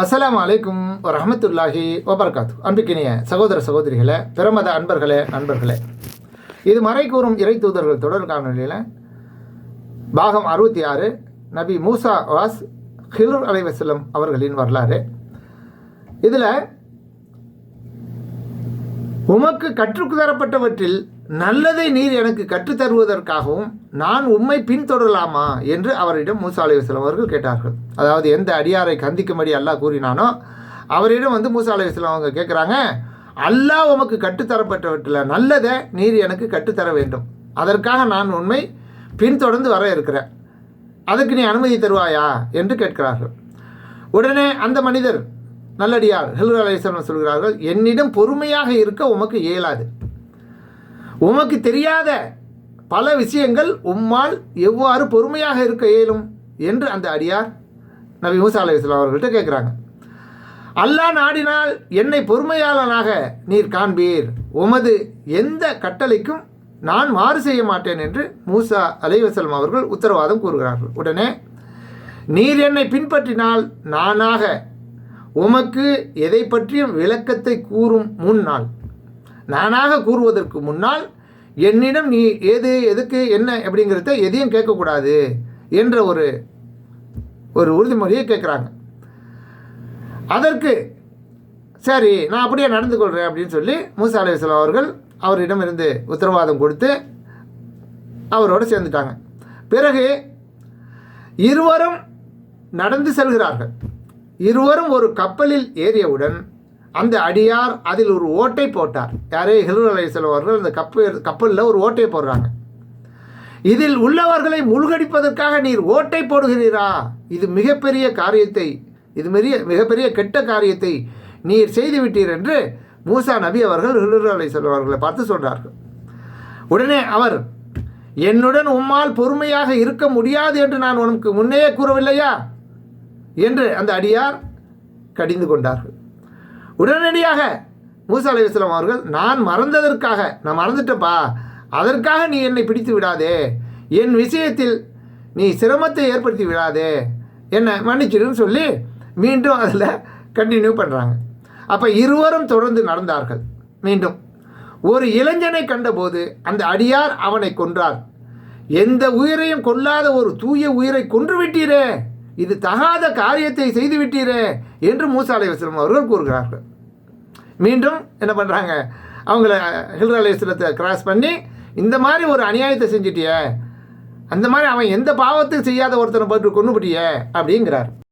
அஸ்லாம் அலைக்கும் ரஹமத்துல்லாஹி வபர்காத்து. அன்புக்கினிய சகோதர சகோதரிகளே பிரமத அன்பர்களே நண்பர்களே. இது மறை கூறும் இறை தூதர்கள் தொடர் காணொலியில் பாகம் அறுபத்தி ஆறு நபி மூசா வாஸ் ஹிலூர் அலைவசலம் அவர்களின் வரலாறு. இதில் உமக்கு கற்றுக்கு தரப்பட்டவற்றில் நல்லதை நீர் எனக்கு கற்றுத் தருவதற்காகவும் நான் உம்மை பின்தொடரலாமா என்று அவரிடம் மூசா அலைவாஸ்லாம் அவர்கள் கேட்டார்கள். அதாவது எந்த அடியாரை கந்திக்கும்படி அல்லாஹ் கூறினானோ அவரிடம் வந்து மூசா அலைவாஸ்லாம் அவங்க கேட்குறாங்க அல்லாஹ் உமக்கு கற்றுத்தரப்பட்டவற்றில் நல்லதை நீர் எனக்கு கற்றுத்தர வேண்டும். அதற்காக நான் உண்மை பின்தொடர்ந்து வர இருக்கிறேன். அதுக்கு நீ அனுமதி தருவாயா? என்று கேட்கிறார்கள். உடனே அந்த மனிதர் நல்லடியார் ஹெல்ரு அலைசலம் சொல்கிறார்கள் என்னிடம் பொறுமையாக இருக்க உமக்கு இயலாது. உமக்கு தெரியாத பல விஷயங்கள் உம்மால் எவ்வாறு பொறுமையாக இருக்க இயலும்? என்று அந்த அடியார் நபி மூசா அலையாம் அவர்கள்ட்ட கேட்குறாங்க. அல்லாஹ் நாடினால் என்னை பொறுமையாளனாக நீர் காண்பீர். உமது எந்த கட்டளைக்கும் நான் மாறு செய்ய மாட்டேன் என்று மூசா அலைவசலம் அவர்கள் உத்தரவாதம் கூறுகிறார்கள். உடனே நீர் என்னை பின்பற்றினால் நானாக உமக்கு எதை பற்றியும் விளக்கத்தை கூறும் முன்னால் நானாக கூறுவதற்கு முன்னால் என்னிடம் நீ ஏது எதுக்கு என்ன அப்படிங்கிறத எதையும் கேட்கக்கூடாது என்ற ஒரு ஒரு உறுதிமொழியை கேட்குறாங்க. அதற்கு சரி நான் அப்படியே நடந்து கொள்கிறேன் அப்படின்னு சொல்லி மூசா அலைவாஸ்லாம் அவர்கள் அவரிடம் இருந்து உத்தரவாதம் கொடுத்து அவரோடு சேர்ந்துட்டாங்க. பிறகு இருவரும் நடந்து செல்கிறார்கள். இருவரும் ஒரு கப்பலில் ஏறியவுடன் அந்த அடியார் அதில் ஒரு ஓட்டை போட்டார். யாரே ஹிலூர் அலைசலம் அந்த கப்பல் கப்பலில் ஒரு ஓட்டை போடுறாங்க. இதில் உள்ளவர்களை முழுகடிப்பதற்காக நீர் ஓட்டை போடுகிறீரா? இது மிகப்பெரிய காரியத்தை இது பெரிய மிகப்பெரிய கெட்ட காரியத்தை நீர் செய்து விட்டீர் என்று மூசா நபி அவர்கள் ஹிலூர் அலை அவர்களை பார்த்து சொல்கிறார்கள் உடனே அவர் என்னுடன் உம்மால் பொறுமையாக இருக்க முடியாது என்று நான் உனக்கு முன்னே கூறவில்லையா? என்று அந்த அடியார் கடிந்து கொண்டார்கள். உடனடியாக மூசா அலி இஸ்லாம் அவர்கள் நான் மறந்ததற்காக நான் மறந்துட்டப்பா அதற்காக நீ என்னை பிடித்து விடாதே. என் விஷயத்தில் நீ சிரமத்தை ஏற்படுத்தி விடாதே. என்னை மன்னிச்சிடுன்னு சொல்லி மீண்டும் அதில் கண்டினியூ பண்ணுறாங்க அப்போ இருவரும் தொடர்ந்து நடந்தார்கள். மீண்டும் ஒரு இளைஞனை கண்டபோது அந்த அடியார் அவனை கொன்றார். எந்த உயிரையும் கொல்லாத ஒரு தூய உயிரை கொன்று விட்டீரே. இது தகாத காரியத்தை செய்து விட்டீரே என்று மூசா அலைவசலம் அவர்கள் கூறுகிறார்கள். மீண்டும் என்ன பண்ணுறாங்க அவங்கள ஹில் அலைவசலத்தை கிராஸ் பண்ணி இந்த மாதிரி ஒரு அநியாயத்தை செஞ்சிட்டிய அந்த மாதிரி அவன் எந்த பாவத்துக்கு செய்யாத ஒருத்தனை போட்டு கொண்டு அப்படிங்கிறார்.